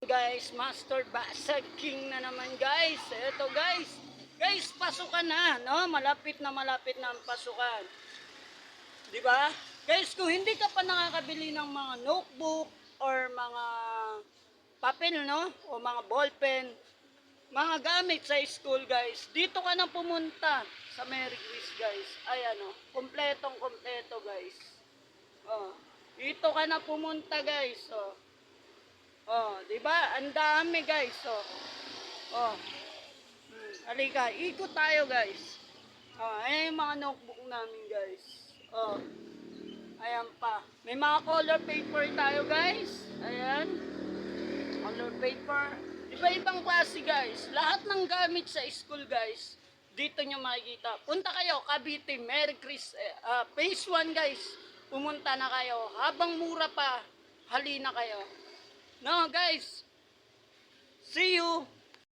Guys, Master Basag King na naman guys. Eto guys. Guys, pasukan na, no? Malapit na malapit na ang pasukan. 'Di ba? Guys, kung hindi ka pa nakakabili ng mga notebook or mga papel, no? O mga ballpen, mga gamit sa school, guys. Dito ka na pumunta sa Mary Chris, guys. Ayan, oh. Kompletong kompleto, guys. Oh. Dito ka na pumunta, guys. Oh. Oh, 'di ba? Ang dami, guys. Oh. Oh. Hmm. Halika, ikot tayo, guys. Oh, ayan yung mga notebook namin, guys. Oh. Ayan pa. May mga color paper tayo, guys. Ayan. Color paper. Iba-ibang klase, guys. Lahat ng gamit sa school, guys. Dito nyo makikita. Punta kayo, Cavite, Merry Chris. Ah, phase 1, guys. Pumunta na kayo. Habang mura pa, halina kayo. No, guys.